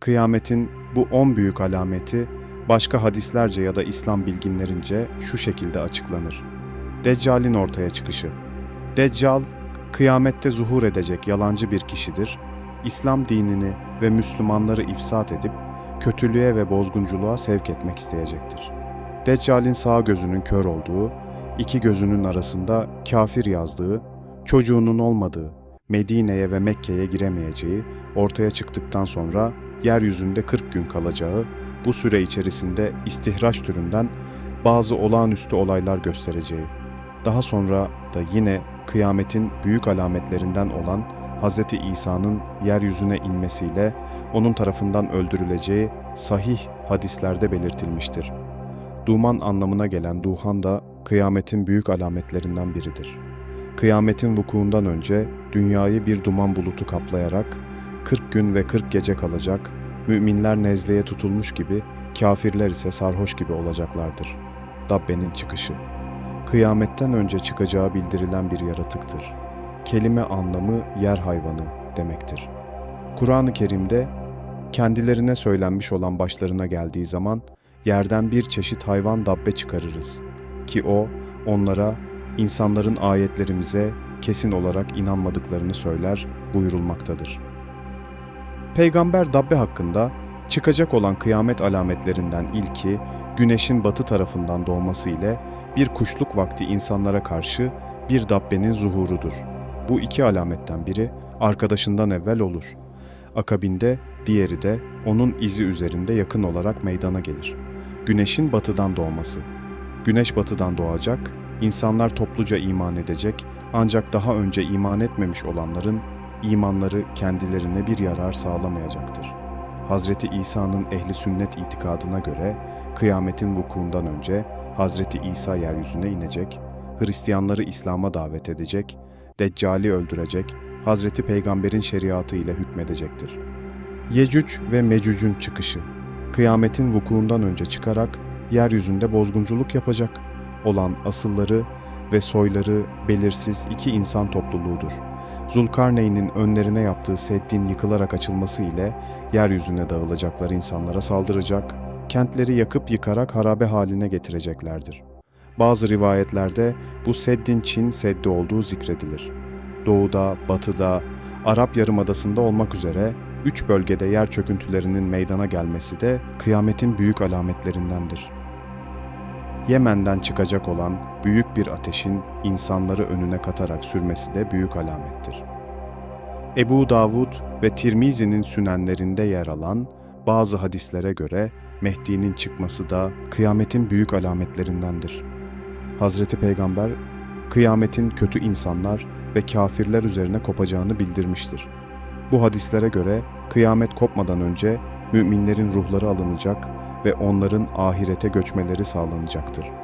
Kıyametin bu on büyük alameti başka hadislerce ya da İslam bilginlerince şu şekilde açıklanır. Deccal'in ortaya çıkışı. Deccal, kıyamette zuhur edecek yalancı bir kişidir. İslam dinini ve Müslümanları ifsat edip kötülüğe ve bozgunculuğa sevk etmek isteyecektir. Deccal'in sağ gözünün kör olduğu, iki gözünün arasında kafir yazdığı, çocuğunun olmadığı, Medine'ye ve Mekke'ye giremeyeceği ortaya çıktıktan sonra yeryüzünde 40 gün kalacağı, bu süre içerisinde istihraç türünden bazı olağanüstü olaylar göstereceği, daha sonra da yine kıyametin büyük alametlerinden olan Hz. İsa'nın yeryüzüne inmesiyle onun tarafından öldürüleceği sahih hadislerde belirtilmiştir. Duman anlamına gelen duhan da kıyametin büyük alametlerinden biridir. Kıyametin vukuundan önce dünyayı bir duman bulutu kaplayarak 40 gün ve 40 gece kalacak, müminler nezleye tutulmuş gibi, kafirler ise sarhoş gibi olacaklardır. Dabbe'nin çıkışı. Kıyametten önce çıkacağı bildirilen bir yaratıktır. Kelime anlamı yer hayvanı demektir. Kur'an-ı Kerim'de kendilerine söylenmiş olan başlarına geldiği zaman yerden bir çeşit hayvan dabbe çıkarırız ki o onlara insanların ayetlerimize kesin olarak inanmadıklarını söyler buyurulmaktadır. Peygamber Dabbe hakkında çıkacak olan kıyamet alametlerinden ilki güneşin batı tarafından doğması ile bir kuşluk vakti insanlara karşı bir Dabbe'nin zuhurudur. Bu iki alametten biri arkadaşından evvel olur. Akabinde diğeri de onun izi üzerinde yakın olarak meydana gelir. Güneşin batıdan doğması. Güneş batıdan doğacak, insanlar topluca iman edecek ancak daha önce iman etmemiş olanların imanları kendilerine bir yarar sağlamayacaktır. Hazreti İsa'nın ehli sünnet itikadına göre kıyametin vukuundan önce Hazreti İsa yeryüzüne inecek, Hristiyanları İslam'a davet edecek, Deccali öldürecek, Hazreti Peygamber'in şeriatı ile hükmedecektir. Yecüc ve Mecüc'ün çıkışı Kıyametin vukuundan önce çıkarak yeryüzünde bozgunculuk yapacak olan asılları ve soyları belirsiz iki insan topluluğudur. Zulkarneyn'in önlerine yaptığı seddin yıkılarak açılması ile yeryüzüne dağılacaklar insanlara saldıracak, kentleri yakıp yıkarak harabe haline getireceklerdir. Bazı rivayetlerde bu seddin Çin seddi olduğu zikredilir. Doğuda, batıda, Arap Yarımadası'nda olmak üzere üç bölgede yer çöküntülerinin meydana gelmesi de kıyametin büyük alametlerindendir. Yemen'den çıkacak olan büyük bir ateşin insanları önüne katarak sürmesi de büyük alamettir. Ebu Davud ve Tirmizi'nin sünenlerinde yer alan bazı hadislere göre Mehdi'nin çıkması da kıyametin büyük alametlerindendir. Hazreti Peygamber, kıyametin kötü insanlar ve kafirler üzerine kopacağını bildirmiştir. Bu hadislere göre kıyamet kopmadan önce müminlerin ruhları alınacak ve onların ahirete göçmeleri sağlanacaktır.